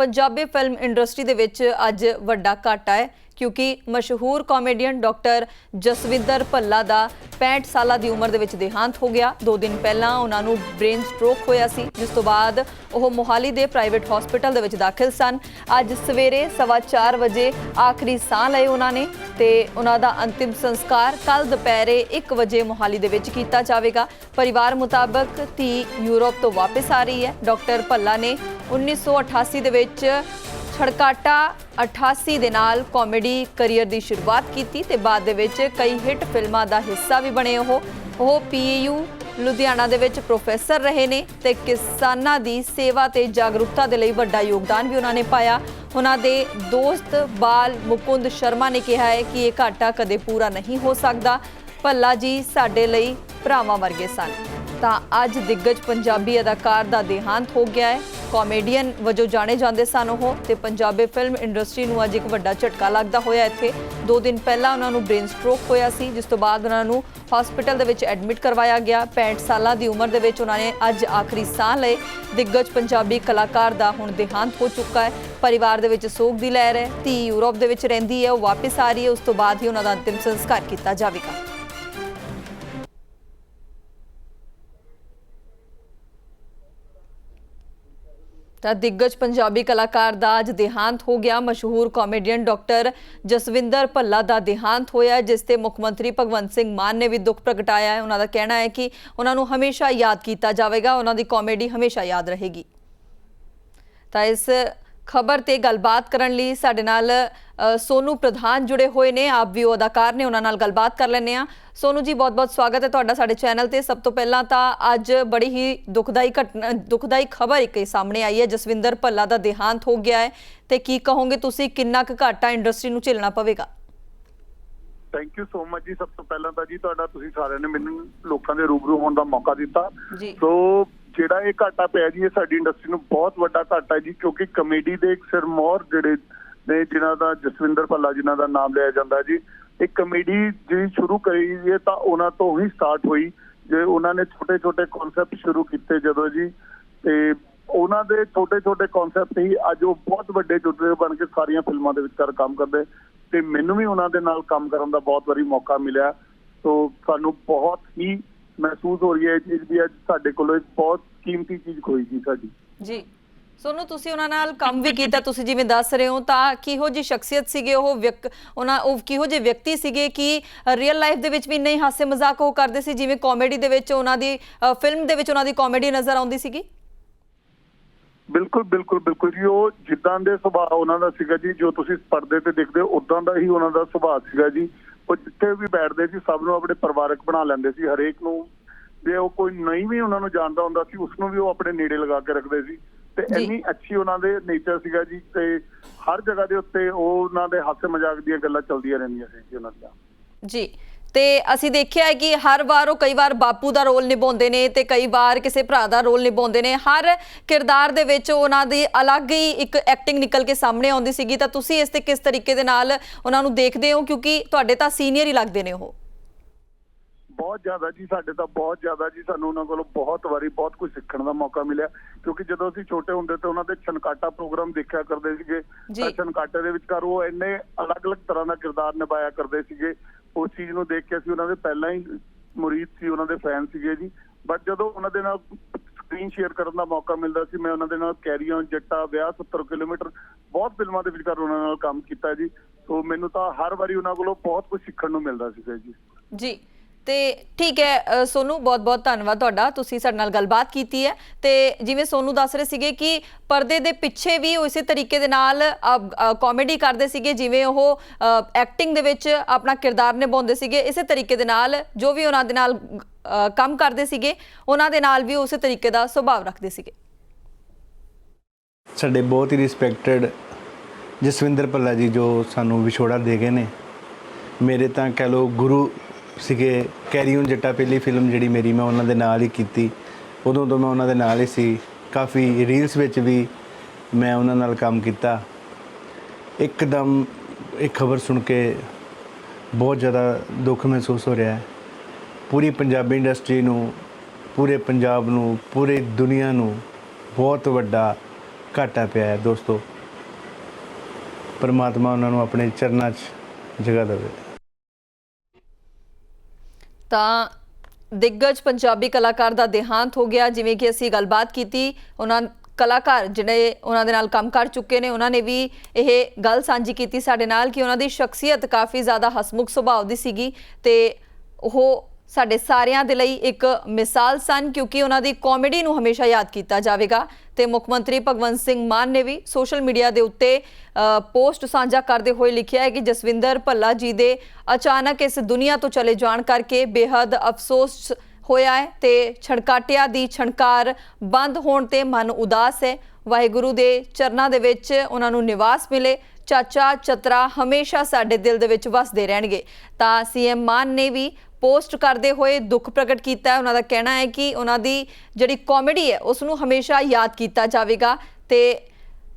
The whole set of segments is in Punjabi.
ਪੰਜਾਬੀ ਫਿਲਮ ਇੰਡਸਟਰੀ ਦੇ ਵਿੱਚ ਅੱਜ ਵੱਡਾ ਘਾਟਾ ਹੈ, ਕਿਉਂਕਿ ਮਸ਼ਹੂਰ ਕਾਮੇਡੀਅਨ ਡਾਕਟਰ ਜਸਵਿੰਦਰ ਭੱਲਾ ਦਾ 65 ਸਾਲਾਂ ਦੀ ਉਮਰ ਦੇ ਵਿੱਚ ਦੇਹਾਂਤ ਹੋ ਗਿਆ। ਦੋ ਦਿਨ ਪਹਿਲਾਂ ਉਹਨਾਂ ਨੂੰ ਬ੍ਰੇਨ ਸਟ੍ਰੋਕ ਹੋਇਆ ਸੀ, ਜਿਸ ਤੋਂ ਬਾਅਦ ਉਹ ਮੋਹਾਲੀ ਦੇ ਪ੍ਰਾਈਵੇਟ ਹਸਪੀਟਲ ਦੇ ਵਿੱਚ ਦਾਖਲ ਸਨ। ਅੱਜ ਸਵੇਰੇ 4:30 ਵਜੇ ਆਖਰੀ ਸਾਹ ਲਏ ਉਹਨਾਂ ਨੇ ਤੇ ਉਹਨਾਂ ਦਾ ਅੰਤਿਮ ਸੰਸਕਾਰ ਕੱਲ ਦੁਪਹਿਰੇ 1 ਵਜੇ ਮੋਹਾਲੀ ਦੇ ਵਿੱਚ ਕੀਤਾ ਜਾਵੇਗਾ। ਪਰਿਵਾਰ ਮੁਤਾਬਕ ਧੀ ਯੂਰਪ ਤੋਂ ਵਾਪਸ ਆ ਰਹੀ ਹੈ। ਡਾਕਟਰ ਭੱਲਾ ਨੇ 1988 ਦੇ ਵਿੱਚ ਛੜਕਾਟਾ 88 ਦੇ ਨਾਲ ਕਾਮੇਡੀ ਕੈਰੀਅਰ ਦੀ ਸ਼ੁਰੂਆਤ ਕੀਤੀ ਤੇ ਬਾਅਦ ਦੇ ਵਿੱਚ ਕਈ ਹਿੱਟ ਫਿਲਮਾਂ ਦਾ ਹਿੱਸਾ ਵੀ ਬਣੇ ਉਹ। ਉਹ ਪੀਯੂ ਲੁਧਿਆਣਾ ਦੇ ਵਿੱਚ ਪ੍ਰੋਫੈਸਰ ਰਹੇ ਨੇ ਤੇ ਕਿਸਾਨਾਂ ਦੀ ਸੇਵਾ ਤੇ ਜਾਗਰੂਕਤਾ ਦੇ ਲਈ ਵੱਡਾ ਯੋਗਦਾਨ ਵੀ ਉਹਨਾਂ ਨੇ ਪਾਇਆ। ਉਹਨਾਂ ਦੇ ਦੋਸਤ ਬਾਲ ਮੁਕੁੰਦ ਸ਼ਰਮਾ ਨੇ ਕਿਹਾ ਹੈ ਕਿ ਇਹ ਘਾਟਾ ਕਦੇ ਪੂਰਾ ਨਹੀਂ ਹੋ ਸਕਦਾ। ਭੱਲਾ ਜੀ, ਸਾਡੇ ਲਈ ਭਰਾਵਾਂ ਵਰਗੇ ਸਨ। ਤਾਂ ਅੱਜ ਦਿੱਗਜ ਪੰਜਾਬੀ ਅਦਾਕਾਰ ਦਾ ਦੇਹਾਂਤ ਹੋ ਗਿਆ ਹੈ। ਕਾਮੇਡੀਅਨ ਵਜੋਂ ਜਾਣੇ ਜਾਂਦੇ ਸਨ ਉਹ ਤੇ ਪੰਜਾਬੀ ਫਿਲਮ ਇੰਡਸਟਰੀ ਨੂੰ ਅੱਜ ਇੱਕ ਵੱਡਾ ਝਟਕਾ ਲੱਗਦਾ ਹੋਇਆ ਇੱਥੇ। ਦੋ ਦਿਨ ਪਹਿਲਾਂ ਉਹਨਾਂ ਨੂੰ ਬ੍ਰੇਨ ਸਟ੍ਰੋਕ ਹੋਇਆ ਸੀ, ਜਿਸ ਤੋਂ ਬਾਅਦ ਉਹਨਾਂ ਨੂੰ ਹਸਪੀਟਲ ਦੇ ਵਿੱਚ ਐਡਮਿਟ ਕਰਵਾਇਆ ਗਿਆ। 65 ਸਾਲਾਂ ਦੀ ਉਮਰ ਦੇ ਵਿੱਚ ਉਹਨਾਂ ਨੇ ਅੱਜ ਆਖਰੀ ਸਾਹ ਲਏ। ਦਿੱਗਜ ਪੰਜਾਬੀ ਕਲਾਕਾਰ ਦਾ ਹੁਣ ਦੇਹਾਂਤ ਹੋ ਚੁੱਕਾ ਹੈ। ਪਰਿਵਾਰ ਦੇ ਵਿੱਚ ਸੋਗ ਦੀ ਲਹਿਰ ਹੈ। ਧੀ ਯੂਰਪ ਦੇ ਵਿੱਚ ਰਹਿੰਦੀ ਹੈ, ਉਹ ਵਾਪਸ ਆ ਰਹੀ ਹੈ। ਉਸ ਤੋਂ ਬਾਅਦ ਹੀ ਉਹਨਾਂ ਦਾ ਅੰਤਿਮ ਸੰਸਕਾਰ ਕੀਤਾ ਜਾਵੇਗਾ। ਤਾਂ ਦਿੱਗਜ ਪੰਜਾਬੀ ਕਲਾਕਾਰ ਦਾ ਅੱਜ ਦੇਹਾਂਤ ਹੋ ਗਿਆ। ਮਸ਼ਹੂਰ ਕਾਮੇਡੀਅਨ ਡਾਕਟਰ ਜਸਵਿੰਦਰ ਭੱਲਾ ਦਾ ਦੇਹਾਂਤ ਹੋਇਆ ਜਿਸ ਤੇ ਮੁੱਖ ਮੰਤਰੀ ਭਗਵੰਤ ਸਿੰਘ ਮਾਨ ਨੇ ਵੀ ਦੁੱਖ ਪ੍ਰਗਟਾਇਆ ਹੈ। ਉਹਨਾਂ ਦਾ ਕਹਿਣਾ ਹੈ ਕਿ ਉਹਨਾਂ ਨੂੰ ਹਮੇਸ਼ਾ ਯਾਦ ਕੀਤਾ ਜਾਵੇਗਾ, ਉਹਨਾਂ ਦੀ ਕਾਮੇਡੀ ਹਮੇਸ਼ਾ ਯਾਦ ਰਹੇਗੀ। ਤਾਂ ਇਸ ਖਬਰ ਤੇ ਗੱਲਬਾਤ ਕਰਨ ਲਈ ਸਾਡੇ ਨਾਲ ਸੋਨੂ ਪ੍ਰਧਾਨ ਜੁੜੇ ਹੋਏ ਨੇ। ਆਪ ਵੀ ਉਹ ਅਦਾਕਾਰ ਨੇ ਉਹਨਾਂ ਨਾਲ ਗੱਲਬਾਤ ਕਰ ਲੈਂਦੇ ਆ ਸੋਨੂ ਜੀ ਬਹੁਤ-ਬਹੁਤ ਸਵਾਗਤ ਹੈ ਤੁਹਾਡਾ ਸਾਡੇ ਚੈਨਲ ਤੇ। ਸਭ ਤੋਂ ਪਹਿਲਾਂ ਤਾਂ ਅੱਜ ਬੜੀ ਹੀ ਦੁਖਦਾਈ ਘਟਨਾ ਦੁਖਦਾਈ ਖਬਰ ਇੱਕ ਸਾਹਮਣੇ ਆਈ ਹੈ। ਜਸਵਿੰਦਰ ਭੱਲਾ ਦਾ ਦੇਹਾਂਤ ਹੋ ਗਿਆ ਹੈ। ਤੇ ਕੀ ਕਹੋਗੇ ਤੁਸੀਂ ਕਿੰਨਾ ਕੁ ਘਾਟਾ ਇੰਡਸਟਰੀ ਨੂੰ ਝੇਲਣਾ ਪਵੇਗਾ? ਥੈਂਕ ਯੂ ਸੋ ਮਚ ਜੀ। ਸਭ ਤੋਂ ਪਹਿਲਾਂ ਤਾਂ ਜੀ ਤੁਹਾਡਾ ਤੁਸੀਂ ਸਾਰਿਆਂ ਨੇ ਮੈਨੂੰ ਲੋਕਾਂ ਦੇ ਰੂਬਰੂ ਹੋਣ ਦਾ ਮੌਕਾ ਦਿੱਤਾ। ਸੋ ਜਿਹੜਾ ਇਹ ਘਾਟਾ ਪਿਆ ਜੀ, ਇਹ ਸਾਡੀ ਇੰਡਸਟਰੀ ਨੂੰ ਬਹੁਤ ਵੱਡਾ ਘਾਟਾ ਹੈ ਜੀ, ਕਿਉਂਕਿ ਕਮੇਡੀ ਦੇ ਇੱਕ ਸਿਰਮੌਰ ਜਿਹੜੇ ਨੇ, ਜਿਨ੍ਹਾਂ ਦਾ ਜਸਵਿੰਦਰ ਭੱਲਾ ਜਿਨ੍ਹਾਂ ਦਾ ਨਾਮ ਲਿਆ ਜਾਂਦਾ ਜੀ, ਇਹ ਕਮੇਡੀ ਜਿਹੜੀ ਸ਼ੁਰੂ ਕਰੀ ਇਹ ਤਾਂ ਉਹਨਾਂ ਤੋਂ ਹੀ ਸਟਾਰਟ ਹੋਈ। ਜੇ ਉਹਨਾਂ ਨੇ ਛੋਟੇ ਛੋਟੇ ਕਨਸੈਪਟ ਸ਼ੁਰੂ ਕੀਤੇ ਜਦੋਂ ਜੀ, ਤੇ ਉਹਨਾਂ ਦੇ ਛੋਟੇ ਛੋਟੇ ਕਨਸੈਪਟ ਹੀ ਅੱਜ ਉਹ ਬਹੁਤ ਵੱਡੇ ਚੁਟਰੇ ਬਣ ਕੇ ਸਾਰੀਆਂ ਫਿਲਮਾਂ ਦੇ ਵਿਚਕਾਰ ਕੰਮ ਕਰਦੇ। ਤੇ ਮੈਨੂੰ ਵੀ ਉਹਨਾਂ ਦੇ ਨਾਲ ਕੰਮ ਕਰਨ ਦਾ ਬਹੁਤ ਵਾਰੀ ਮੌਕਾ ਮਿਲਿਆ। ਸੋ ਸਾਨੂੰ ਬਹੁਤ ਹੀ ਮਹਿਸੂਸ ਹੋ ਰਹੀ ਹੈ ਇਹ ਚੀਜ਼ ਵੀ ਅੱਜ ਸਾਡੇ ਕੋਲੋਂ ਇੱਕ ਬਹੁਤ ਕੀਮਤੀ ਚੀਜ਼ ਖੋਈ ਗਈ ਸਾਡੀ। ਜੀ। ਸੋਨੂੰ ਤੁਸੀਂ ਉਹਨਾਂ ਨਾਲ ਕੰਮ ਵੀ ਕੀਤਾ ਤੁਸੀਂ ਜਿਵੇਂ ਦੱਸ ਰਹੇ ਹੋ ਤਾਂ ਕਿਹੋ ਜੀ ਸ਼ਖਸੀਅਤ ਸੀਗੇ ਉਹ ਵਿਅਕ ਉਹਨਾਂ ਉਹ ਕਿਹੋ ਜਿਹੇ ਵਿਅਕਤੀ ਸੀਗੇ ਕਿ ਰੀਅਲ ਲਾਈਫ ਦੇ ਵਿੱਚ ਵੀ ਨਹੀਂ ਹਾਸੇ ਮਜ਼ਾਕ ਉਹ ਕਰਦੇ ਸੀ ਜਿਵੇਂ ਕਾਮੇਡੀ ਦੇ ਵਿੱਚ ਉਹਨਾਂ ਦੀ ਫਿਲਮ ਦੇ ਵਿੱਚ ਉਹਨਾਂ ਦੀ ਕਾਮੇਡੀ ਨਜ਼ਰ ਆਉਂਦੀ ਸੀਗੀ? ਬਿਲਕੁਲ ਬਿਲਕੁਲ ਬਿਲਕੁਲ ਜੀ ਉਹ ਜਿੱਦਾਂ ਦੇ ਸੁਭਾਅ ਉਹਨਾਂ ਦਾ ਸੀਗਾ ਜੀ ਜੋ ਤੁਸੀਂ ਪਰਦੇ ਤੇ ਦੇਖਦੇ ਹੋ ਉਦਾਂ ਦਾ ਹੀ ਉਹਨਾਂ ਦਾ ਸੁਭਾਅ ਸੀਗਾ ਜੀ। ਉਹ ਜਿੱਥੇ ਵੀ ਬੈਠਦੇ ਸੀ ਸਭ ਨੂੰ ਆਪਣੇ ਪਰਿਵਾਰਕ ਬਣਾ ਲੈਂਦੇ ਸੀ ਹਰੇਕ ਨੂੰ। ਜੇ ਉਹ ਕੋਈ ਨਹੀਂ ਵੀ ਉਹਨਾਂ ਨੂੰ ਜਾਣਦਾ ਹੁੰਦਾ ਸੀ ਉਸ ਨੂੰ ਵੀ ਉਹ ਆਪਣੇ ਨੇੜੇ ਲਗਾ ਕੇ ਰੱਖਦੇ ਸੀ। ਤੇ। ਇੰਨੀ ਅੱਛੀ ਉਹਨਾਂ ਦੇ ਨੇਚਰ ਸੀਗਾ ਜੀ ਤੇ ਹਰ ਜਗ੍ਹਾ ਦੇ ਉੱਤੇ ਉਹ ਉਹਨਾਂ ਦੇ ਹਾਸੇ ਮਜ਼ਾਕ ਦੀਆਂ ਗੱਲਾਂ ਚੱਲਦੀਆਂ ਰਹਿੰਦੀਆਂ ਸੀ ਜੀ ਉਹਨਾਂ ਦੀਆਂ। ਜੀ। ਤੇ ਅਸੀਂ ਦੇਖਿਆ ਹੈ ਕਿ ਹਰ ਵਾਰ ਉਹ ਕਈ ਵਾਰ ਬਾਪੂ ਦਾ ਰੋਲ ਨਿਭਾਉਂਦੇ ਨੇ ਤੇ ਕਈ ਵਾਰ ਕਿਸੇ ਭਰਾ ਦਾ ਰੋਲ ਨਿਭਾਉਂਦੇ ਨੇ। ਹਰ ਕਿਰਦਾਰ ਦੇ ਵਿੱਚ ਉਹਨਾਂ ਦੀ ਅਲੱਗ ਹੀ ਇੱਕ ਐਕਟਿੰਗ ਨਿਕਲ ਕੇ ਸਾਹਮਣੇ ਆਉਂਦੀ ਸੀਗੀ। ਤਾਂ ਤੁਸੀਂ ਇਸ ਤੇ ਕਿਸ ਤਰੀਕੇ ਦੇ ਨਾਲ ਉਹਨਾਂ ਨੂੰ ਦੇਖਦੇ ਹੋ? ਕਿਉਂਕਿ ਤੁਹਾਡੇ ਤਾਂ ਸੀਨੀਅਰ ਹੀ ਲੱਗਦੇ ਨੇ ਉਹ। ਬਹੁਤ ਜ਼ਿਆਦਾ ਜੀ ਸਾਡੇ ਤਾਂ ਬਹੁਤ ਜ਼ਿਆਦਾ ਜੀ। ਸਾਨੂੰ ਉਹਨਾਂ ਕੋਲੋਂ ਬਹੁਤ ਵਾਰੀ ਬਹੁਤ ਕੁਝ ਸਿੱਖਣ ਦਾ ਮੌਕਾ ਮਿਲਿਆ। ਕਿਉਂਕਿ ਜਦੋਂ ਅਸੀਂ ਛੋਟੇ ਹੁੰਦੇ ਤੇ ਉਹਨਾਂ ਦੇ ਛਨਕਾਟਾ ਪ੍ਰੋਗਰਾਮ ਦੇਖਿਆ ਕਰਦੇ ਸੀਗੇ ਛਨਕਾਟੇ ਦੇ ਵਿਚਕਾਰ ਉਹ ਇੰਨੇ ਅਲੱਗ-ਅਲੱਗ ਤਰ੍ਹਾਂ ਦਾ ਕਿਰਦਾਰ ਨਿਭਾਇਆ ਕਰਦੇ ਸੀਗੇ। ਉਸ ਚੀਜ਼ ਨੂੰ ਦੇਖ ਕੇ ਅਸੀਂ ਉਹਨਾਂ ਦੇ ਪਹਿਲਾਂ ਹੀ ਮੁਰੀਦ ਸੀ, ਉਹਨਾਂ ਦੇ ਫੈਨ ਸੀਗੇ ਜੀ। ਬਟ ਜਦੋਂ ਉਹਨਾਂ ਦੇ ਨਾਲ ਸਕਰੀਨ ਸ਼ੇਅਰ ਕਰਨ ਦਾ ਮੌਕਾ ਮਿਲਦਾ ਸੀ, ਮੈਂ ਉਹਨਾਂ ਦੇ ਨਾਲ ਕੈਰੀ ਔਨ ਜੱਟਾ, ਵਿਆਹ 70 ਕਿਲੋਮੀਟਰ ਬਹੁਤ ਫਿਲਮਾਂ ਦੇ ਵਿਚਕਾਰ ਉਹਨਾਂ ਨਾਲ ਕੰਮ ਕੀਤਾ ਜੀ। ਸੋ ਮੈਨੂੰ ਤਾਂ ਹਰ ਵਾਰੀ ਉਹਨਾਂ ਕੋਲੋਂ ਬਹੁਤ ਕੁਝ ਸਿੱਖਣ ਨੂੰ ਮਿਲਦਾ ਸੀਗਾ ਜੀ। ਜੀ ਤੇ ਠੀਕ ਹੈ ਅ, ਸੋਨੂੰ ਬਹੁਤ ਬਹੁਤ ਧੰਨਵਾਦ ਤੁਹਾਡਾ। ਤੁਸੀਂ ਸਾਡੇ ਨਾਲ ਗੱਲਬਾਤ ਕੀਤੀ ਹੈ। ਤੇ ਜਿਵੇਂ ਸੋਨੂੰ ਦੱਸ ਰਹੇ ਸੀਗੇ ਕਿ ਪਰਦੇ ਦੇ ਪਿੱਛੇ ਵੀ ਉਹ ਇਸੇ ਤਰੀਕੇ ਦੇ ਨਾਲ ਕਾਮੇਡੀ ਕਰਦੇ ਸੀਗੇ ਜਿਵੇਂ ਉਹ ਐਕਟਿੰਗ ਦੇ ਵਿੱਚ ਆਪਣਾ ਕਿਰਦਾਰ ਨਿਭਾਉਂਦੇ ਸੀਗੇ। ਇਸੇ ਤਰੀਕੇ ਦੇ ਨਾਲ ਜੋ ਵੀ ਉਹਨਾਂ ਦੇ ਨਾਲ ਕੰਮ ਕਰਦੇ ਸੀਗੇ ਉਹਨਾਂ ਦੇ ਨਾਲ ਵੀ ਉਸੇ ਤਰੀਕੇ ਦਾ ਸੁਭਾਅ ਰੱਖਦੇ ਸੀਗੇ। ਸਾਡੇ ਬਹੁਤ ਹੀ ਰਿਸਪੈਕਟਡ ਜਸਵਿੰਦਰ ਭੱਲਾ ਜੀ ਜੋ ਸਾਨੂੰ ਵਿਛੋੜਾ ਦੇ ਗਏ ਨੇ। ਮੇਰੇ ਤਾਂ ਕਹਿ ਲੋ ਗੁਰੂ ਸੀਗੇ, ਕੈਰੀ ਜੱਟਾ ਪਹਿਲੀ ਫਿਲਮ ਜਿਹੜੀ ਮੇਰੀ ਮੈਂ ਉਹਨਾਂ ਦੇ ਨਾਲ ਹੀ ਕੀਤੀ। ਉਦੋਂ ਤੋਂ ਮੈਂ ਉਹਨਾਂ ਦੇ ਨਾਲ ਹੀ ਸੀ। ਕਾਫੀ ਰੀਲਸ ਵਿੱਚ ਵੀ ਮੈਂ ਉਹਨਾਂ ਨਾਲ ਕੰਮ ਕੀਤਾ। ਇੱਕਦਮ ਇੱਕ ਖਬਰ ਸੁਣ ਕੇ ਬਹੁਤ ਜ਼ਿਆਦਾ ਦੁੱਖ ਮਹਿਸੂਸ ਹੋ ਰਿਹਾ ਹੈ। ਪੂਰੀ ਪੰਜਾਬੀ ਇੰਡਸਟਰੀ ਨੂੰ, ਪੂਰੇ ਪੰਜਾਬ ਨੂੰ, ਪੂਰੀ ਦੁਨੀਆ ਨੂੰ ਬਹੁਤ ਵੱਡਾ ਘਾਟਾ ਪਿਆ ਹੈ ਦੋਸਤੋ। ਪਰਮਾਤਮਾ ਉਹਨਾਂ ਨੂੰ ਆਪਣੇ ਚਰਨਾਂ 'ਚ ਜਗ੍ਹਾ ਦੇਵੇ। ਤਾਂ ਦਿੱਗਜ ਪੰਜਾਬੀ ਕਲਾਕਾਰ ਦਾ ਦੇਹਾਂਤ ਹੋ ਗਿਆ। ਜਿਵੇਂ ਕਿ ਅਸੀਂ ਗੱਲਬਾਤ ਕੀਤੀ, ਉਹਨਾਂ ਕਲਾਕਾਰ ਜਿਹੜੇ ਉਹਨਾਂ ਦੇ ਨਾਲ ਕੰਮ ਕਰ ਚੁੱਕੇ ਨੇ, ਉਹਨਾਂ ਨੇ ਵੀ ਇਹ ਗੱਲ ਸਾਂਝੀ ਕੀਤੀ ਸਾਡੇ ਨਾਲ ਕਿ ਉਹਨਾਂ ਦੀ ਸ਼ਖਸੀਅਤ ਕਾਫੀ ਜ਼ਿਆਦਾ ਹਸਮੁਖ ਸੁਭਾਅ ਦੀ ਸੀਗੀ ਤੇ ਉਹ ਸਾਡੇ ਸਾਰਿਆਂ ਦੇ ਲਈ ਇੱਕ ਮਿਸਾਲ ਸਨ, ਕਿਉਂਕਿ ਉਹਨਾਂ ਦੀ ਕਾਮੇਡੀ ਨੂੰ ਹਮੇਸ਼ਾ ਯਾਦ ਕੀਤਾ ਜਾਵੇਗਾ। ਤੇ ਮੁੱਖ ਮੰਤਰੀ ਭਗਵੰਤ ਸਿੰਘ ਮਾਨ ਨੇ ਵੀ ਸੋਸ਼ਲ ਮੀਡੀਆ ਦੇ ਉੱਤੇ ਪੋਸਟ ਸਾਂਝਾ ਕਰਦੇ ਹੋਏ ਲਿਖਿਆ ਹੈ ਕਿ ਜਸਵਿੰਦਰ ਭੱਲਾ ਜੀ ਦੇ ਅਚਾਨਕ ਇਸ ਦੁਨੀਆ ਤੋਂ ਚਲੇ ਜਾਣ ਕਰਕੇ ਬੇहद ਅਫਸੋਸ ਹੋਇਆ ਹੈ ਤੇ ਛੜਕਾਟਿਆਂ ਦੀ ਛਣਕਾਰ ਬੰਦ ਹੋਣ ਤੇ ਮਨ ਉਦਾਸ ਹੈ। ਵਾਹਿਗੁਰੂ ਦੇ ਚਰਨਾਂ ਦੇ ਵਿੱਚ ਉਹਨਾਂ ਨੂੰ ਨਿਵਾਸ ਮਿਲੇ। ਚਾਚਾ ਚਤਰਾ ਹਮੇਸ਼ਾ ਸਾਡੇ ਦਿਲ ਦੇ ਵਿੱਚ ਵਸਦੇ ਰਹਿਣਗੇ। ਤਾਂ ਸੀਐਮ ਮਾਨ ਨੇ ਵੀ ਪੋਸਟ ਕਰਦੇ ਹੋਏ ਦੁੱਖ ਪ੍ਰਗਟ ਕੀਤਾ ਹੈ। ਉਹਨਾਂ ਦਾ ਕਹਿਣਾ ਹੈ ਕਿ ਉਹਨਾਂ ਦੀ ਜਿਹੜੀ ਕਾਮੇਡੀ ਹੈ, ਉਸ ਨੂੰ ਹਮੇਸ਼ਾ ਯਾਦ ਕੀਤਾ ਜਾਵੇਗਾ। ਤੇ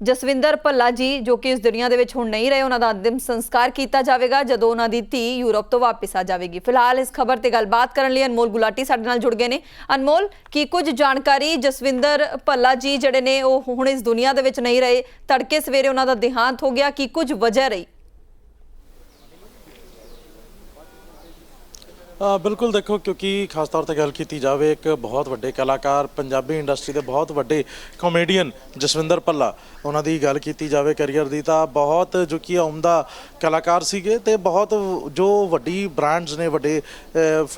ਜਸਵਿੰਦਰ ਭੱਲਾ ਜੀ, ਜੋ ਕਿ ਇਸ ਦੁਨੀਆ ਦੇ ਵਿੱਚ ਹੁਣ ਨਹੀਂ ਰਹੇ, ਉਹਨਾਂ ਦਾ ਅੰਤਿਮ ਸੰਸਕਾਰ ਕੀਤਾ ਜਾਵੇਗਾ ਜਦੋਂ ਉਹਨਾਂ ਦੀ ਧੀ ਯੂਰਪ ਤੋਂ ਵਾਪਸ ਆ ਜਾਵੇਗੀ। ਫਿਲਹਾਲ ਇਸ ਖਬਰ ਤੇ ਗੱਲਬਾਤ ਕਰਨ ਲਈ ਅਨਮੋਲ ਗੁਲਾਟੀ ਸਾਡੇ ਨਾਲ ਜੁੜ ਗਏ ਨੇ। ਅਨਮੋਲ, ਕੀ ਕੁਝ ਜਾਣਕਾਰੀ ਜਸਵਿੰਦਰ ਭੱਲਾ ਜੀ ਜਿਹੜੇ ਨੇ, ਉਹ ਹੁਣ ਇਸ ਦੁਨੀਆ ਦੇ ਵਿੱਚ ਨਹੀਂ ਰਹੇ, ਤੜਕੇ ਸਵੇਰੇ ਉਹਨਾਂ ਦਾ ਦੇਹਾਂਤ ਹੋ ਗਿਆ, ਕੀ ਕੁਝ ਵਜ੍ਹਾ ਰਹੀ? ਬਿਲਕੁਲ ਦੇਖੋ, ਕਿਉਂਕਿ ਖਾਸ ਤੌਰ ਤੇ ਗੱਲ ਕੀਤੀ ਜਾਵੇ, ਇੱਕ ਬਹੁਤ ਵੱਡੇ ਕਲਾਕਾਰ, ਪੰਜਾਬੀ ਇੰਡਸਟਰੀ ਦੇ ਬਹੁਤ ਵੱਡੇ ਕਾਮੇਡੀਅਨ ਜਸਵਿੰਦਰ ਭੱਲਾ, ਉਹਨਾਂ ਦੀ ਗੱਲ ਕੀਤੀ ਜਾਵੇ ਕੈਰੀਅਰ ਦੀ, ਤਾਂ ਬਹੁਤ ਜੋ ਕਿ ਆਉਂਦਾ ਕਲਾਕਾਰ ਸੀਗੇ ਤੇ ਬਹੁਤ ਜੋ ਵੱਡੀ ਬ੍ਰਾਂਡਸ ਨੇ, ਵੱਡੇ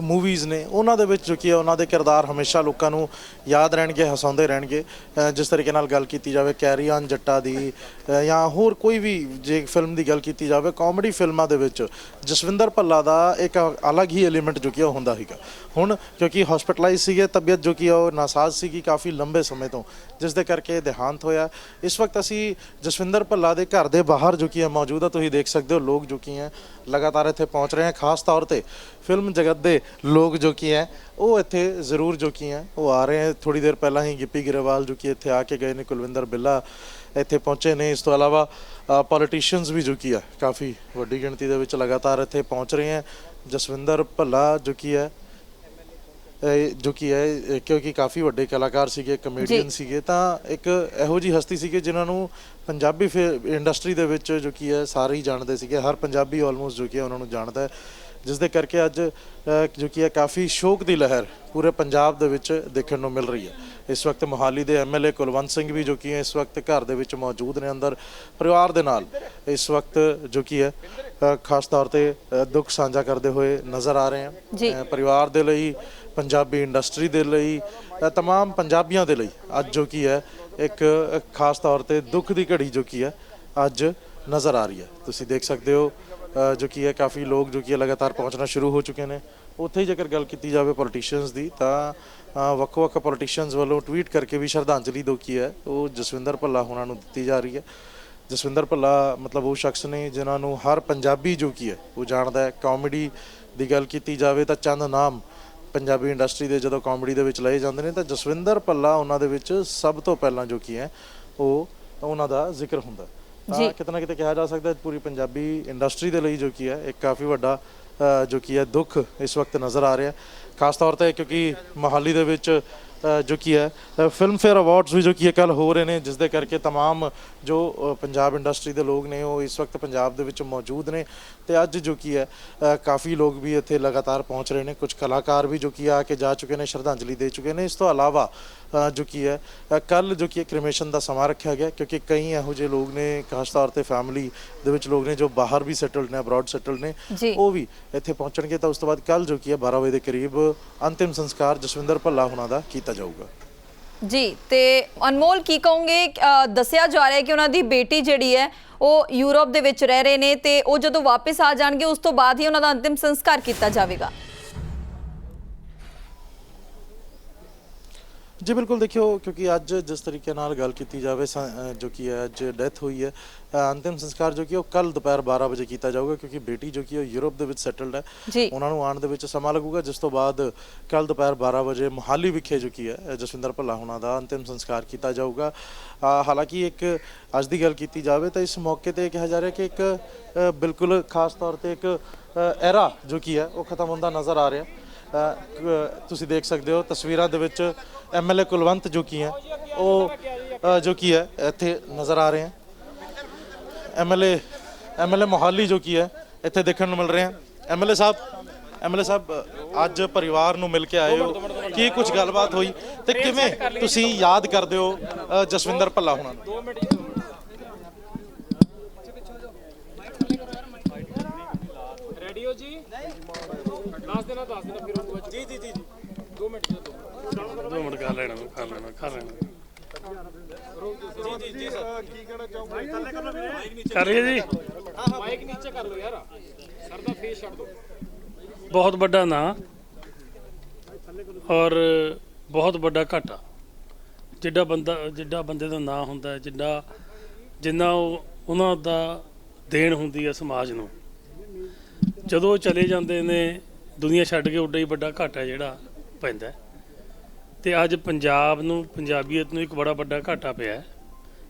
ਮੂਵੀਜ਼ ਨੇ, ਉਹਨਾਂ ਦੇ ਵਿੱਚ ਜੋ ਕਿ ਉਹਨਾਂ ਦੇ ਕਿਰਦਾਰ ਹਮੇਸ਼ਾ ਲੋਕਾਂ ਨੂੰ ਯਾਦ ਰਹਿਣਗੇ, ਹਸਾਉਂਦੇ ਰਹਿਣਗੇ। ਜਿਸ ਤਰੀਕੇ ਨਾਲ ਗੱਲ ਕੀਤੀ ਜਾਵੇ ਕੈਰੀ ਔਨ ਜੱਟਾ ਦੀ ਜਾਂ ਹੋਰ ਕੋਈ ਵੀ ਜੇ ਫਿਲਮ ਦੀ ਗੱਲ ਕੀਤੀ ਜਾਵੇ ਕਾਮੇਡੀ ਫਿਲਮਾਂ ਦੇ ਵਿੱਚ ਜਸਵਿੰਦਰ ਭੱਲਾ ਦਾ ਇੱਕ ਅਲੱਗ ਹੀ ਐਲੀਮੈਂਟ ਜੋ ਕਿ ਉਹ ਹੁੰਦਾ ਸੀਗਾ। ਹੁਣ ਕਿਉਂਕਿ ਹਸਪੀਟਲਾਈਜ਼ ਸੀਗੇ, ਤਬੀਅਤ ਜੋ ਕਿ ਉਹ ਨਾਸਾਜ਼ ਸੀਗੀ ਕਾਫੀ ਲੰਬੇ ਸਮੇਂ ਤੋਂ, ਜਿਸ ਦੇ ਕਰਕੇ ਦੇਹਾਂਤ ਹੋਇਆ। ਇਸ ਵਕਤ ਅਸੀਂ ਜਸਵਿੰਦਰ ਭੱਲਾ ਦੇ ਘਰ ਦੇ ਬਾਹਰ ਜੋ ਕਿ ਹੈ ਮੌਜੂਦ ਤੁਸੀਂ ਦੇਖ ਸਕਦੇ ਹੋ ਲੋਕ ਜੋ ਕਿ ਹੈ ਲਗਾਤਾਰ ਇੱਥੇ ਪਹੁੰਚ ਰਹੇ ਹਨ ਖਾਸ ਤੌਰ ਤੇ ਫਿਲਮ ਜਗਤ ਦੇ ਲੋਕ ਜੋ ਕਿ ਹੈ ਉਹ ਇੱਥੇ ਜ਼ਰੂਰ ਜੋ ਕਿ ਹੈ ਉਹ ਆ ਰਹੇ ਹੈ ਥੋੜੀ ਦੇਰ ਪਹਿਲਾਂ ਹੀ ਗਿੱਪੀ ਗਿਰੇਵਾਲ ਜੋ ਕਿ ਇੱਥੇ ਆ ਕੇ ਗਏ ਨੇ, ਕੁਲਵਿੰਦਰ ਬਿੱਲਾ ਇੱਥੇ ਪਹੁੰਚੇ ਨੇ। ਇਸ ਤੋਂ ਇਲਾਵਾ ਪੋਲੀਟੀਸ਼ੀਅਨਸ ਵੀ ਜੋ ਕਿ ਆ, ਕਾਫੀ ਵੱਡੀ ਗਿਣਤੀ ਦੇ ਵਿੱਚ ਲਗਾਤਾਰ ਇੱਥੇ ਪਹੁੰਚ ਰਹੇ ਹੈ ਜਸਵਿੰਦਰ ਭੱਲਾ ਜੋ ਕਿ ਹੈ ਇਹ ਜੋ ਕਿ ਹੈ ਇਹ ਕਿਉਂਕਿ ਕਾਫੀ ਵੱਡੇ ਕਲਾਕਾਰ ਸੀਗੇ ਕਮੇਡੀਅਨ। ਸੀਗੇ ਤਾਂ ਇੱਕ ਇਹੋ ਜੀ ਹਸਤੀ ਸੀਗੇ ਜਿਨ੍ਹਾਂ ਨੂੰ ਪੰਜਾਬੀ ਇੰਡਸਟਰੀ ਦੇ ਵਿੱਚ ਜੋ ਕੀ ਹੈ ਸਾਰੇ ਹੀ ਜਾਣਦੇ ਸੀਗੇ ਹਰ ਪੰਜਾਬੀ ਆਲਮੋਸਟ ਜੋ ਕਿ ਹੈ ਉਹਨਾਂ ਨੂੰ ਜਾਣਦਾ ਹੈ ਜਿਸ ਦੇ ਕਰਕੇ ਅੱਜ ਜੋ ਕੀ ਹੈ ਕਾਫੀ ਸ਼ੋਕ ਦੀ ਲਹਿਰ ਪੂਰੇ ਪੰਜਾਬ ਦੇ ਵਿੱਚ ਦੇਖਣ ਨੂੰ ਮਿਲ ਰਹੀ ਹੈ। ਇਸ ਵਕਤ ਮੋਹਾਲੀ ਦੇ ਐਮਐਲਏ ਕੁਲਵੰਤ ਸਿੰਘ ਵੀ ਜੋ ਕੀ ਹੈ ਇਸ ਵਕਤ ਘਰ ਦੇ ਵਿੱਚ ਮੌਜੂਦ ਨੇ ਅੰਦਰ ਪਰਿਵਾਰ ਦੇ ਨਾਲ ਇਸ ਵਕਤ ਜੋ ਕੀ ਹੈ ਖਾਸ ਤੌਰ ਤੇ ਦੁੱਖ ਸਾਂਝਾ ਕਰਦੇ ਹੋਏ ਨਜ਼ਰ ਆ ਰਹੇ। ਹਨ ਪਰਿਵਾਰ ਦੇ ਲਈ ਪੰਜਾਬੀ ਇੰਡਸਟਰੀ ਦੇ ਲਈ ਤਮਾਮ ਪੰਜਾਬੀਆਂ ਦੇ ਲਈ ਅੱਜ ਜੋ ਕੀ ਹੈ ਇੱਕ ਖਾਸ ਤੌਰ ਤੇ ਦੁੱਖ ਦੀ ਘੜੀ ਜੋ ਕੀ ਹੈ ਅੱਜ ਨਜ਼ਰ ਆ ਰਹੀ ਹੈ। ਤੁਸੀਂ ਦੇਖ ਸਕਦੇ ਹੋ ਜੋ ਕੀ ਹੈ ਕਾਫੀ ਲੋਕ ਜੋ ਕੀ ਹੈ ਲਗਾਤਾਰ ਪਹੁੰਚਣਾ ਸ਼ੁਰੂ ਹੋ ਚੁੱਕੇ ਨੇ। ਉੱਥੇ ਹੀ ਜੇਕਰ ਗੱਲ ਕੀਤੀ ਜਾਵੇ ਪੋਲੀਟੀਸ਼ੀਅਨਸ ਦੀ ਤਾਂ ਅ, ਵੱਖ-ਵੱਖ ਪੋਲੀਟੀਸ਼ੀਅਨਸ ਵੱਲੋਂ ਟਵੀਟ ਕਰਕੇ ਵੀ ਸ਼ਰਧਾਂਜਲੀ ਦੋ ਕੀ ਹੈ ਉਹ ਜਸਵਿੰਦਰ ਭੱਲਾ ਹੋਣਾ ਨੂੰ ਦਿੱਤੀ ਜਾ ਰਹੀ ਹੈ। ਜਸਵਿੰਦਰ ਭੱਲਾ ਮਤਲਬ ਉਹ ਸ਼ਖਸ ਨੇ ਜਿਨ੍ਹਾਂ ਨੂੰ ਹਰ ਪੰਜਾਬੀ ਜੋ ਕੀ ਹੈ ਉਹ ਜਾਣਦਾ ਹੈ। ਕਾਮੇਡੀ ਦੀ ਗੱਲ ਕੀਤੀ ਜਾਵੇ ਤਾਂ ਚੰਦ ਨਾਮ ਪੰਜਾਬੀ ਇੰਡਸਟਰੀ ਦੇ ਜਦੋਂ ਕਾਮੇਡੀ ਦੇ ਵਿੱਚ ਲਏ ਜਾਂਦੇ ਨੇ ਤਾਂ ਜਸਵਿੰਦਰ ਭੱਲਾ ਉਹਨਾਂ ਦੇ ਵਿੱਚ ਸਭ ਤੋਂ ਪਹਿਲਾਂ ਜੋ ਕੀ ਹੈ ਉਹ ਉਹਨਾਂ ਦਾ ਜ਼ਿਕਰ ਹੁੰਦਾ ਜੀ। ਤਾਂ ਕਿਤੇ ਨਾ ਕਿਤੇ ਕਿਹਾ ਜਾ ਸਕਦਾ ਹੈ ਪੂਰੀ ਪੰਜਾਬੀ ਇੰਡਸਟਰੀ ਦੇ ਲਈ ਜੋ ਕੀ ਹੈ ਇੱਕ ਕਾਫੀ ਵੱਡਾ ਅ, ਜੋ ਕੀ ਹੈ ਦੁੱਖ ਇਸ ਵਕਤ ਨਜ਼ਰ ਆ ਰਿਹਾ ਖਾਸ ਤੌਰ ਤੇ ਕਿਉਂਕਿ ਮੋਹਾਲੀ ਦੇ ਵਿੱਚ ਅ, ਜੋ ਕੀ ਹੈ ਫਿਲਮ ਫੇਅਰ ਅਵਾਰਡਸ ਵੀ ਜੋ ਕੀ ਹੈ ਕੱਲ ਹੋ ਰਹੇ ਨੇ ਜਿਸ ਦੇ ਕਰਕੇ तमाम ਜੋ ਅ, ਪੰਜਾਬ ਇੰਡਸਟਰੀ ਦੇ ਲੋਕ ਨੇ ਉਹ ਇਸ ਵਕਤ ਪੰਜਾਬ ਦੇ ਵਿੱਚ ਮੌਜੂਦ ਨੇ ਤੇ ਅੱਜ ਜੋ ਕੀ ਹੈ ਕਾਫੀ ਲੋਕ ਵੀ ਇੱਥੇ ਲਗਾਤਾਰ ਪਹੁੰਚ ਰਹੇ ਨੇ। ਕੁਝ ਕਲਾਕਾਰ ਵੀ ਜੋ ਕੀ ਆ ਕੇ ਜਾ ਚੁੱਕੇ ਨੇ ਸ਼ਰਧਾਂਜਲੀ ਦੇ ਚੁੱਕੇ ਨੇ। ਇਸ ਤੋਂ ਇਲਾਵਾ ਜੋ ਕੀ ਹੈ ਕੱਲ ਜੋ ਕੀ ਕ੍ਰਿਮੇਸ਼ਨ ਦਾ ਸਮਾਂ ਰੱਖਿਆ ਗਿਆ ਕਿਉਂਕਿ ਕਈ ਇਹੋ ਜਿਹੇ ਲੋਕ ਨੇ ਖਾਸ ਤੌਰ ਤੇ ਫੈਮਿਲੀ ਦੇ ਵਿੱਚ ਲੋਕ ਨੇ ਜੋ ਬਾਹਰ ਵੀ ਸੈਟਲਡ ਨੇ ਅਬਰਾਡ ਸੈਟਲਡ ਨੇ। ਉਹ ਵੀ ਇੱਥੇ ਪਹੁੰਚਣਗੇ। ਤਾਂ ਉਸ ਤੋਂ ਬਾਅਦ ਕੱਲ ਜੋ ਕੀ ਹੈ 12 ਵਜੇ ਦੇ ਕਰੀਬ ਅੰਤਿਮ ਸੰਸਕਾਰ ਜਸਵਿੰਦਰ ਭੱਲਾ ਹੁਣਾਂ ਦਾ ਕੀਤਾ ਜਾਊਗਾ। ਜੀ, ਤੇ ਅਨਮੋਲ ਕੀ ਕਹੋਗੇ? ਦੱਸਿਆ ਜਾ ਰਿਹਾ ਹੈ ਕਿ ਉਹਨਾਂ ਦੀ ਬੇਟੀ ਜਿਹੜੀ ਹੈ, ਉਹ ਯੂਰਪ ਦੇ ਵਿੱਚ ਰਹਿ ਰਹੇ ਨੇ ਤੇ ਉਹ ਜਦੋਂ ਵਾਪਸ ਆ ਜਾਣਗੇ, ਉਸ ਤੋਂ ਬਾਅਦ ਹੀ ਉਹਨਾਂ ਦਾ ਅੰਤਿਮ ਸੰਸਕਾਰ ਕੀਤਾ ਜਾਵੇਗਾ। ਜੀ ਬਿਲਕੁਲ ਦੇਖਿਓ ਕਿਉਂਕਿ ਅੱਜ ਜਿਸ ਤਰੀਕੇ ਨਾਲ ਗੱਲ ਕੀਤੀ ਜਾਵੇ ਜੋ ਕਿ ਅੱਜ ਡੈਥ ਹੋਈ ਹੈ ਅੰਤਿਮ ਸੰਸਕਾਰ ਜੋ ਕਿ ਉਹ ਕੱਲ ਦੁਪਹਿਰ 12 ਵਜੇ ਕੀਤਾ ਜਾਊਗਾ ਕਿਉਂਕਿ ਬੇਟੀ ਜੋ ਕਿ ਉਹ ਯੂਰਪ ਦੇ ਵਿੱਚ ਸੈਟਲਡ ਹੈ। ਉਹਨਾਂ ਨੂੰ ਆਉਣ ਦੇ ਵਿੱਚ ਸਮਾਂ ਲੱਗੂਗਾ ਜਿਸ ਤੋਂ ਬਾਅਦ ਕੱਲ ਦੁਪਹਿਰ 12 ਵਜੇ ਮੁਹਾਲੀ ਵਿਖੇ ਜੋ ਕਿ ਹੈ ਜਸਵਿੰਦਰ ਭੱਲਾ ਹੁਣਾਂ ਦਾ ਅੰਤਿਮ ਸੰਸਕਾਰ ਕੀਤਾ ਜਾਊਗਾ ਹਾਲਾਂਕਿ ਇੱਕ ਅੱਜ ਦੀ ਗੱਲ ਕੀਤੀ ਜਾਵੇ ਤਾਂ ਇਸ ਮੌਕੇ ਤੇ ਕਿਹਾ ਜਾ ਰਿਹਾ ਕਿ ਇੱਕ ਬਿਲਕੁਲ ਖਾਸ ਤੌਰ ਤੇ ਇੱਕ ਐਰਾ ਜੋ ਕਿ ਹੈ ਉਹ ਖਤਮ ਹੁੰਦਾ ਨਜ਼ਰ ਆ ਰਿਹਾ ਤੁਸੀਂ ਦੇਖ ਸਕਦੇ ਹੋ ਤਸਵੀਰਾਂ ਦੇ ਵਿੱਚ ਐਮਐਲਏ ਕੁਲਵੰਤ ਜੋ ਕੀ ਹੈ, ਉਹ ਜੋ ਕੀ ਹੈ, ਇੱਥੇ ਨਜ਼ਰ ਆ ਰਹੇ ਹਨ ਐਮਐਲਏ ਐਮਐਲਏ ਮੋਹਾਲੀ ਜੋ ਕੀ ਹੈ, ਇੱਥੇ ਦੇਖਣ ਨੂੰ ਮਿਲ ਰਹੇ ਹਨ ਐਮਐਲਏ ਸਾਹਿਬ ਐਮਐਲਏ ਸਾਹਿਬ, ਅੱਜ ਪਰਿਵਾਰ ਨੂੰ ਮਿਲ ਕੇ ਆਏ ਹੋ। ਕੀ ਕੁਝ ਗੱਲਬਾਤ ਹੋਈ ਤੇ ਕਿਵੇਂ ਤੁਸੀਂ ਯਾਦ ਕਰਦੇ ਹੋ ਜਸਵਿੰਦਰ ਭੱਲਾ ਹੁਣਾਂ ਨੂੰ? ਰੈਡੀ ਹੋ ਜੀ। ਦੱਸ ਦੇਣਾ ਦੱਸ ਦੇਣਾ ਫਿਰ ਉਹ ਜੀ। ਜੀ ਜੀ 2 ਮਿੰਟ ਜੀ ਦੋ ਮਿੰਟ। ਕਰ ਲੈਣਾ ਮੈਂ, ਕਰ ਲੈਣਾ ਕਰ ਲੈਣਾ। ਜੀ ਜੀ ਸਰ। ਕੀ ਕਹਿਣਾ ਚਾਹੋਗੇ? ਕਰ ਰਹੀ ਹੈ ਜੀ? ਮਾਈਕ ਨੀਚੇ ਕਰ ਲਓ ਯਾਰ। ਸਰ ਦਾ ਫੇਸ ਛੱਡ ਦਿਓ। ਬਹੁਤ ਵੱਡਾ ਨਾਂ। ਔਰ ਬਹੁਤ ਵੱਡਾ ਘਾਟਾ। ਜਿੱਡਾ ਬੰਦਾ ਜਿੱਡਾ ਬੰਦੇ ਦਾ ਨਾਂ ਹੁੰਦਾ ਹੈ, ਜਿੱਡਾ ਜਿੰਨਾ ਉਹ ਉਹਨਾਂ ਦਾ ਦੇਣ ਹੁੰਦੀ ਹੈ ਸਮਾਜ ਨੂੰ। ਜਦੋਂ ਉਹ ਚਲੇ ਜਾਂਦੇ ਨੇ, ਦੁਨੀਆ ਛੱਡ ਕੇ ਉੱਡਾ ਹੀ ਵੱਡਾ ਘਾਟਾ ਜਿਹੜਾ ਪੈਂਦਾ ਹੈ। ਤੇ ਅੱਜ ਪੰਜਾਬ ਨੂੰ, ਪੰਜਾਬੀਅਤ ਨੂੰ ਇੱਕ ਬੜਾ ਵੱਡਾ ਘਾਟਾ ਪਿਆ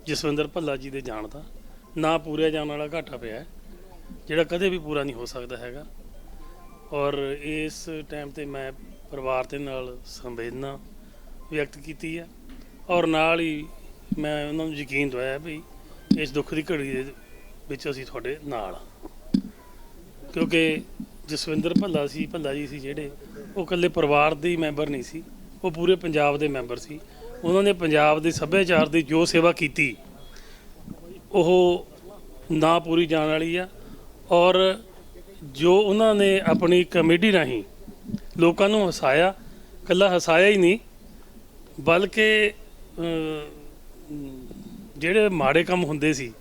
ਜਸਵਿੰਦਰ ਭੱਲਾ ਜੀ ਦੇ ਜਾਣ ਦਾ। ਨਾ ਪੂਰਿਆ ਜਾਣ ਵਾਲਾ ਘਾਟਾ ਪਿਆ ਜਿਹੜਾ ਕਦੇ ਵੀ ਪੂਰਾ ਨਹੀਂ ਹੋ ਸਕਦਾ ਹੈਗਾ। ਔਰ ਇਸ ਟਾਈਮ ਤੇ ਮੈਂ ਪਰਿਵਾਰ ਦੇ ਨਾਲ ਸੰਵੇਦਨਾ ਵਿਅਕਤ ਕੀਤੀ ਹੈ। ਔਰ ਨਾਲ ਹੀ ਮੈਂ ਉਹਨਾਂ ਨੂੰ ਯਕੀਨ ਦਵਾਇਆ ਵੀ ਇਸ ਦੁੱਖ ਦੀ ਘੜੀ ਦੇ ਵਿੱਚ ਅਸੀਂ ਤੁਹਾਡੇ ਨਾਲ ਹਾਂ। ਕਿਉਂਕਿ ਜਸਵਿੰਦਰ ਭੱਲਾ ਸੀ, ਭੱਲਾ ਜੀ ਸੀ ਜਿਹੜੇ, ਉਹ ਇਕੱਲੇ ਪਰਿਵਾਰ ਦੇ ਹੀ ਮੈਂਬਰ ਨਹੀਂ ਸੀ, ਉਹ ਪੂਰੇ ਪੰਜਾਬ ਦੇ ਮੈਂਬਰ ਸੀ। ਉਹਨਾਂ ਨੇ ਪੰਜਾਬ ਦੇ ਸੱਭਿਆਚਾਰ ਦੀ ਜੋ ਸੇਵਾ ਕੀਤੀ, ਉਹ ਨਾ ਪੂਰੀ ਜਾਣ ਵਾਲੀ ਆ ਔਰ ਜੋ ਉਹਨਾਂ ਨੇ ਆਪਣੀ ਕਮੇਡੀ ਰਾਹੀਂ ਲੋਕਾਂ ਨੂੰ ਹਸਾਇਆ ਕੱਲਾ ਹਸਾਇਆ ਹੀ ਨਹੀਂ, ਬਲਕਿ ਜਿਹੜੇ ਮਾੜੇ ਕੰਮ ਹੁੰਦੇ ਸੀ,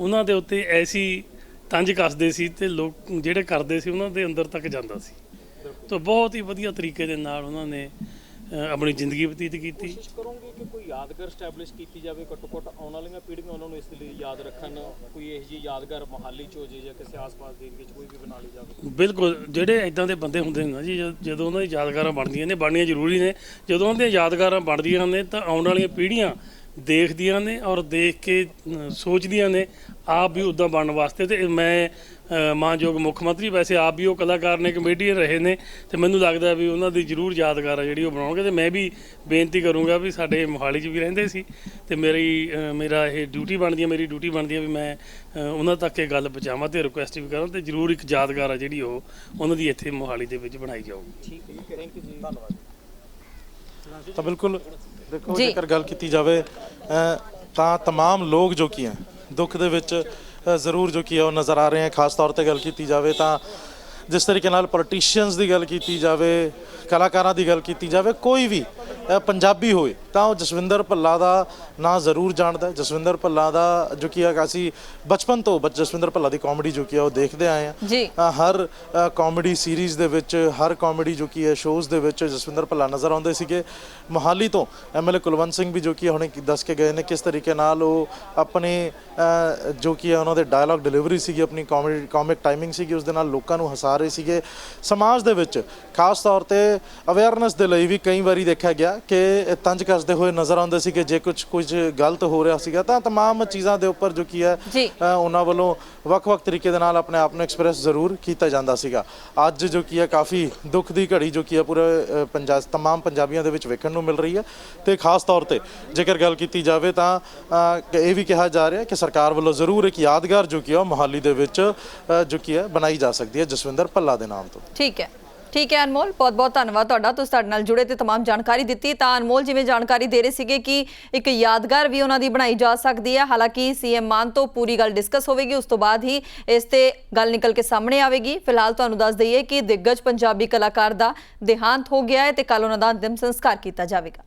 ਉਹਨਾਂ ਦੇ ਉੱਤੇ ਐਸੀ ਤੰਜ ਕੱਸਦੇ ਸੀ ਤੇ ਲੋਕ ਜਿਹੜੇ ਕਰਦੇ ਸੀ ਉਹਨਾਂ ਦੇ ਅੰਦਰ ਤੱਕ ਜਾਂਦਾ ਸੀ। ਤਾਂ ਬਹੁਤ ਹੀ ਵਧੀਆ ਤਰੀਕੇ ਦੇ ਨਾਲ ਉਹਨਾਂ ਨੇ ਆਪਣੀ ਜ਼ਿੰਦਗੀ ਬਤੀਤ ਕੀਤੀ। ਕੋਸ਼ਿਸ਼ ਕਰੋਗੇ ਕਿ ਕੋਈ ਯਾਦਗਾਰ ਸਟੈਬਲਿਸ਼ ਕੀਤੀ ਜਾਵੇ ਘੱਟੋ ਘੱਟ ਆਉਣ ਵਾਲੀਆਂ ਪੀੜ੍ਹੀਆਂ ਉਹਨਾਂ ਨੂੰ ਇਸ ਲਈ ਯਾਦ ਰੱਖਣ ਕੋਈ ਇਹੋ ਜਿਹੀ ਯਾਦਗਾਰ ਮੋਹਾਲੀ ਚ ਹੋ ਜੇ ਜਾਂ ਕਿਸੇ ਆਸ-ਪਾਸ ਦੇ ਏਰੀਏ ਚ ਕੋਈ ਵੀ ਬਣਾ ਲਈ ਜਾਵੇ। ਬਿਲਕੁਲ ਜਿਹੜੇ ਇਦਾਂ ਦੇ ਬੰਦੇ ਹੁੰਦੇ ਨੇ ਨਾ ਜੀ ਜਦ- ਉਹਨਾਂ ਦੀ ਯਾਦਗਾਰਾਂ ਬਣਦੀਆਂ ਨੇ ਬਣਨੀਆਂ ਜ਼ਰੂਰੀ ਨੇ। ਜਦੋਂ ਉਹਨਾਂ ਦੀਆਂ ਯਾਦਗਾਰਾਂ ਬਣਦੀਆਂ ਨੇ ਤਾਂ ਆਉਣ ਵਾਲੀਆਂ ਪੀੜ੍ਹੀਆਂ ਦੇਖਦੀਆਂ ਨੇ ਔਰ ਦੇਖ ਕੇ ਸੋਚਦੀਆਂ ਨੇ ਆਪ ਵੀ ਉਦਾਂ ਬਣਨ ਵਾਸਤੇ ਤੇ ਮੈਂ ਅ, ਮਾਨਯੋਗ ਮੁੱਖ ਮੰਤਰੀ ਵੈਸੇ ਆਪ ਵੀ ਉਹ ਕਲਾਕਾਰ ਨੇ ਕਮੇਡੀਅਨ ਰਹੇ ਨੇ ਤੇ ਮੈਨੂੰ ਲੱਗਦਾ ਵੀ ਉਹਨਾਂ ਦੀ ਜ਼ਰੂਰ ਯਾਦਗਾਰ ਆ ਜਿਹੜੀ ਉਹ ਬਣਾਉਣਗੇ ਤੇ ਮੈਂ ਵੀ ਬੇਨਤੀ ਕਰੂੰਗਾ ਵੀ ਸਾਡੇ ਮੋਹਾਲੀ 'ਚ ਵੀ ਰਹਿੰਦੇ ਸੀ ਤੇ ਮੇਰੀ ਅ, ਮੇਰਾ ਇਹ ਡਿਊਟੀ ਬਣਦੀ ਹੈ ਮੇਰੀ ਡਿਊਟੀ ਬਣਦੀ ਹੈ ਵੀ ਮੈਂ ਅ, ਉਹਨਾਂ ਤੱਕ ਇਹ ਗੱਲ ਪਹੁੰਚਾਵਾਂ ਤੇ ਰਿਕੁਐਸਟ ਵੀ ਕਰਾਂ ਤੇ ਜ਼ਰੂਰ ਇੱਕ ਯਾਦਗਾਰ ਆ ਜਿਹੜੀ ਉਹ ਉਹਨਾਂ ਦੀ ਇੱਥੇ ਮੋਹਾਲੀ ਦੇ ਵਿੱਚ ਬਣਾਈ ਜਾਊਗੀ ਠੀਕ ਹੈ ਥੈਂਕ ਯੂ ਜੀ ਧੰਨਵਾਦ ਤਾਂ ਬਿਲਕੁਲ ਦੇਖੋ ਜੀ। ਜੇਕਰ ਗੱਲ ਕੀਤੀ ਜਾਵੇ ਅ, ਤਾਂ तमाम ਲੋਕ ਜੋ ਕੀ ਹੈ ਦੁੱਖ ਦੇ ਵਿੱਚ ਜ਼ਰੂਰ ਜੋ ਕੀ ਹੈ ਉਹ ਨਜ਼ਰ ਆ ਰਹੇ ਹੈ, ਖਾਸ ਤੌਰ ਤੇ ਗੱਲ ਕੀਤੀ ਜਾਵੇ ਤਾਂ ਜਿਸ ਤਰੀਕੇ ਨਾਲ ਪੋਲੀਟੀਸ਼ੀਅਨਸ ਦੀ ਗੱਲ ਕੀਤੀ ਜਾਵੇ, ਕਲਾਕਾਰਾਂ ਦੀ ਗੱਲ ਕੀਤੀ ਜਾਵੇ, ਕੋਈ ਵੀ ਪੰਜਾਬੀ ਹੋਏ ਤਾਂ ਉਹ ਜਸਵਿੰਦਰ ਭੱਲਾ ਦਾ ਨਾਂ ਜ਼ਰੂਰ ਜਾਣਦਾ। ਜਸਵਿੰਦਰ ਭੱਲਾ ਦਾ ਜੋ ਕੀ ਅਸੀਂ ਬਚਪਨ ਤੋਂ ਬਚ- ਜਸਵਿੰਦਰ ਭੱਲਾ ਦੀ ਕਾਮੇਡੀ ਜੋ ਕੀ ਉਹ ਦੇਖਦੇ ਆਏ ਅ, ਹਰ ਕਾਮੇਡੀ ਸੀਰੀਜ਼ ਦੇ ਵਿੱਚ ਹਰ ਕਾਮੇਡੀ ਜੋ ਕੀ ਹੈ ਸ਼ੋਜ਼ ਦੇ ਵਿੱਚ ਜਸਵਿੰਦਰ ਭੱਲਾ ਨਜ਼ਰ ਆਉਂਦੇ ਸੀਗੇ। ਮੋਹਾਲੀ ਤੋਂ ਐਮਐਲਏ ਕੁਲਵੰਤ ਸਿੰਘ ਵੀ ਜੋ ਕੀ ਹੁਣੇ ਦੱਸ ਕੇ ਗਏ ਨੇ ਕਿਸ ਤਰੀਕੇ ਨਾਲ ਉਹ ਆਪਣੇ ਜੋ ਕੀ ਉਹਨਾਂ ਦੇ ਡਾਇਲੌਗ ਡਿਲੀਵਰੀ ਸੀਗੀ ਆਪਣੀ ਕਾਮੇਡੀ ਕਾਮਿਕ ਟਾਈਮਿੰਗ ਸੀਗੀ ਉਸ ਦੇ ਨਾਲ ਲੋਕਾਂ ਨੂੰ ਹਸਾ ਰਹੇ ਸੀਗੇ। ਸਮਾਜ ਦੇ ਵਿੱਚ ਖਾਸ ਤੌਰ ਤੇ ਅਵੇਅਰਨੈਸ ਦੇ ਲਈ ਵੀ ਕਈ ਵਾਰੀ ਦੇਖਿਆ ਗਿਆ ਕਿ ਇਹ ਤੰਜ ਕੱਸਦੇ ਹੋਏ ਨਜ਼ਰ ਆਉਂਦੇ ਸੀ ਕਿ ਜੇ ਕੁਝ ਕੁਝ ਗਲਤ ਹੋ ਰਿਹਾ ਸੀਗਾ ਤਾਂ तमाम ਚੀਜ਼ਾਂ ਦੇ ਉੱਪਰ ਜੋ ਕੀ ਹੈ ਜੀ। ਅ, ਉਹਨਾਂ ਵੱਲੋਂ ਵੱਖ-ਵੱਖ ਤਰੀਕੇ ਦੇ ਨਾਲ ਆਪਣੇ ਆਪ ਨੂੰ ਐਕਸਪ੍ਰੈਸ ਜ਼ਰੂਰ ਕੀਤਾ ਜਾਂਦਾ ਸੀਗਾ ਅੱਜ ਜੋ ਕੀ ਹੈ ਕਾਫੀ ਦੁੱਖ ਦੀ ਘੜੀ ਜੋ ਕੀ ਹੈ ਪੂਰੇ ਅ, ਪੰਜਾਬ तमाम ਪੰਜਾਬੀਆਂ ਦੇ ਵਿੱਚ ਵੇਖਣ ਨੂੰ ਮਿਲ ਰਹੀ ਹੈ ਤੇ ਖਾਸ ਤੌਰ ਤੇ ਜੇਕਰ ਗੱਲ ਕੀਤੀ ਜਾਵੇ ਤਾਂ ਅ, ਕਿ ਇਹ ਵੀ ਕਿਹਾ ਜਾ ਰਿਹਾ ਕਿ ਸਰਕਾਰ ਵੱਲੋਂ ਜ਼ਰੂਰ ਇੱਕ ਯਾਦਗਾਰ ਜੋ ਕੀ ਹੈ ਉਹ ਮੋਹਾਲੀ ਦੇ ਵਿੱਚ ਅ, ਜੋ ਕੀ ਹੈ ਬਣਾਈ ਜਾ ਸਕਦੀ ਹੈ ਜਸਵਿੰਦਰ ਭੱਲਾ ਦੇ ਨਾਮ ਤੋਂ ਠੀਕ ਹੈ ਠੀਕ ਹੈ ਅਨਮੋਲ ਬਹੁਤ ਬਹੁਤ ਧੰਨਵਾਦ ਤੁਹਾਡਾ ਤੁਸੀਂ ਸਾਡੇ ਨਾਲ ਜੁੜੇ ਤੇ तमाम ਜਾਣਕਾਰੀ ਦਿੱਤੀ ਤਾਂ ਅਨਮੋਲ ਜਿਵੇਂ ਜਾਣਕਾਰੀ ਦੇ ਰਹੇ ਸੀਗੇ ਕਿ ਇੱਕ ਯਾਦਗਾਰ ਵੀ ਉਹਨਾਂ ਦੀ ਬਣਾਈ ਜਾ ਸਕਦੀ ਹੈ ਹਾਲਾਂਕਿ ਸੀਐਮ ਮਾਨ ਤੋਂ ਪੂਰੀ ਗੱਲ ਡਿਸਕਸ ਹੋਵੇਗੀ ਉਸ ਤੋਂ ਬਾਅਦ ਹੀ ਇਸ ਤੇ ਗੱਲ ਨਿਕਲ ਕੇ ਸਾਹਮਣੇ ਆਵੇਗੀ ਫਿਲਹਾਲ ਤੁਹਾਨੂੰ ਦੱਸ ਦਈਏ ਕਿ ਦਿੱਗਜ ਪੰਜਾਬੀ ਕਲਾਕਾਰ ਦਾ ਦੇਹਾਂਤ ਹੋ ਗਿਆ ਹੈ ਤੇ ਕੱਲ ਉਹਨਾਂ ਦਾ ਅੰਤਿਮ ਸੰਸਕਾਰ ਕੀਤਾ ਜਾਵੇਗਾ